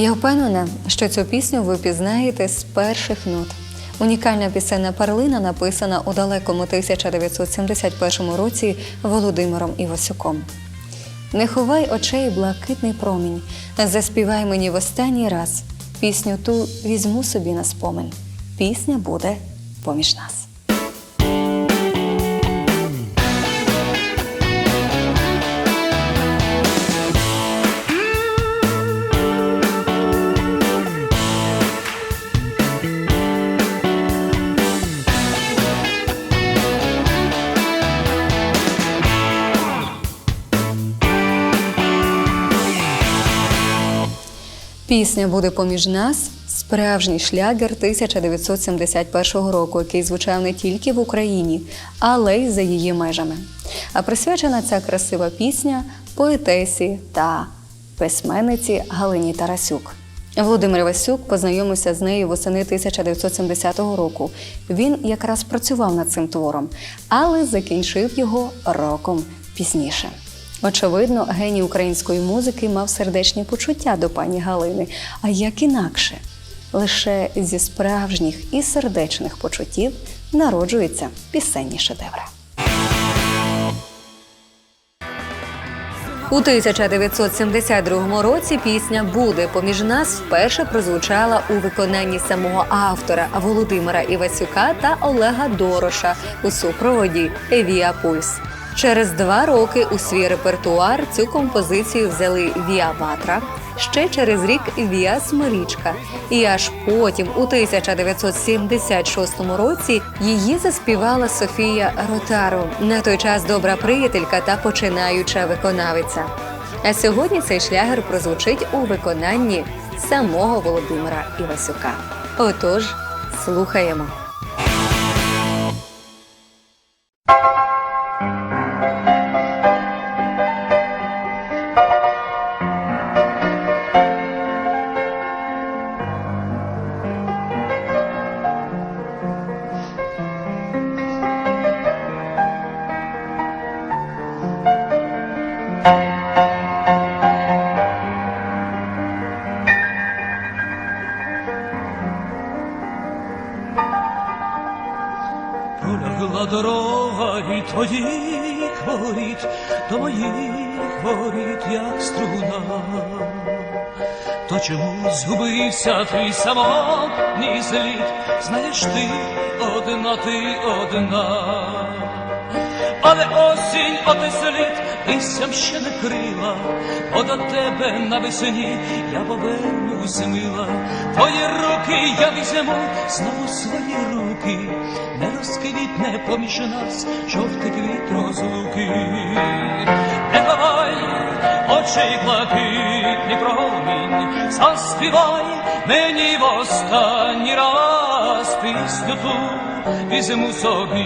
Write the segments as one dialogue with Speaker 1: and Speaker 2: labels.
Speaker 1: Я впевнена, що цю пісню ви пізнаєте з перших нот. Унікальна пісенна перлина написана у далекому 1971 році Володимиром Івасюком. Не ховай очей блакитний промінь, заспівай мені в останній раз. Пісню ту візьму собі на спомин. Пісня буде поміж нас. Пісня буде поміж нас. Справжній шлягер 1971 року, який звучав не тільки в Україні, але й за її межами. А присвячена ця красива пісня поетесі та письменниці Галині Тарасюк. Володимир Васюк познайомився з нею восени 1970 року. Він якраз працював над цим твором, але закінчив його роком пізніше. Очевидно, геній української музики мав сердечні почуття до пані Галини, а як інакше. Лише зі справжніх і сердечних почуттів народжуються пісенні шедеври. У 1972 році пісня Буде поміж нас вперше прозвучала у виконанні самого автора Володимира Івасюка та Олега Дороша у супроводі Віа Пульс. Через два роки у свій репертуар цю композицію взяли Віа Ватра, ще через рік Віа Смирічка. І аж потім, у 1976 році, її заспівала Софія Ротару, на той час добра приятелька та починаюча виконавиця. А сьогодні цей шлягер прозвучить у виконанні самого Володимира Івасюка. Отож, слухаємо.
Speaker 2: Дорога від твоїх воріт до моїх воріт, як струна. То чому згубився твій самотній слід? Знаєш ти одна, ти одна. Але осінь оте слід листям ще не крила, бо до тебе навесні я повернусь мила. Твої руки я візьму, знову свої руки, не розквітне поміж нас жовтий квіт розлуки. Не ховай очей блакитний промінь, заспівай мені в останній раз пісню ту. Візьму собі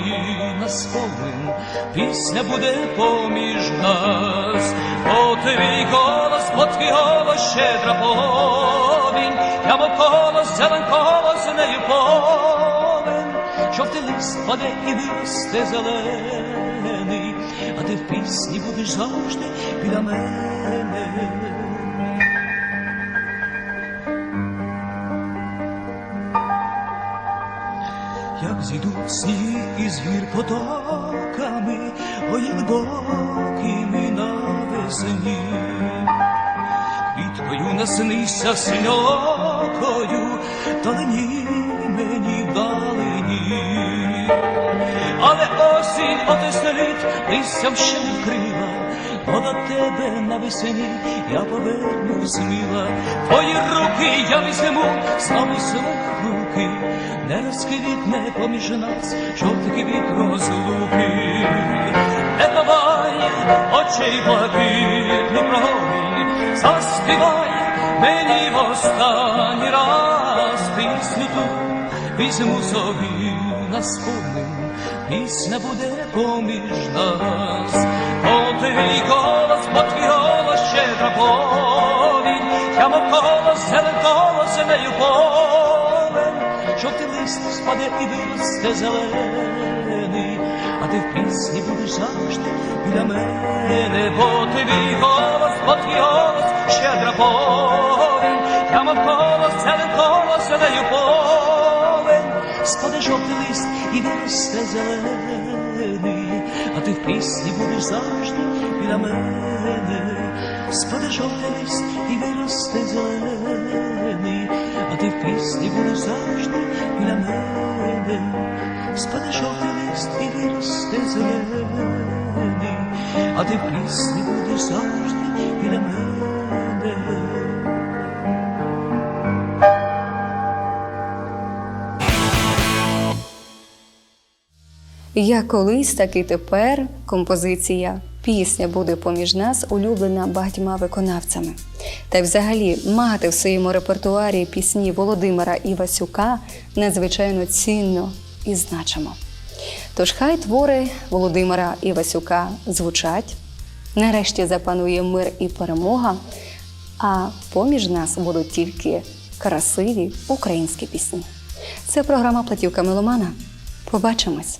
Speaker 2: на спомин, пісня буде поміж нас, бо твій голос, по твій голос щедра повінь, мов колос, зеленкого з нею повен, жовтий лист паде і виросте зелений, а ти в пісні будеш завжди біля мене. Зійдуть сніг із гір потоками, ой, як на весні. Квіткою наснися синьокою, далині мені вдалині. Але осінь отеснить, листям ще до тебе навесні я повернусь мила. Твої руки я візьму, знову свої руки, не розквітне поміж нас жовтий квіт розлуки. Не давай очей блакитний промінь, заспівай мені в останній раз пісню ту візьму собі на спомин, пісня буде поміж нас. Колос, зелен колос, нею повен, жовтий лист спаде і виросте зелений, а ти в пісні будеш завжди біля мене, бо твій голос, бо твій голос щедра повінь, я навколо зелен коло зеленю повен, спаде жовтий лист і виросте зелений, а ти в пісні будеш завжди біля мене. Спаде жовтий лист і виросте пісні будеш завжди біля мене. Спаде жовтий лист і виросте зелений, а ти в пісні будеш завжди біля мене.
Speaker 1: Як колись, так і тепер композиція Пісня буде поміж нас улюблена багатьма виконавцями. Та й взагалі мати в своєму репертуарі пісні Володимира Івасюка надзвичайно цінно і значимо. Тож хай твори Володимира Івасюка звучать, нарешті запанує мир і перемога, а поміж нас будуть тільки красиві українські пісні. Це програма Платівка Меломана. Побачимось!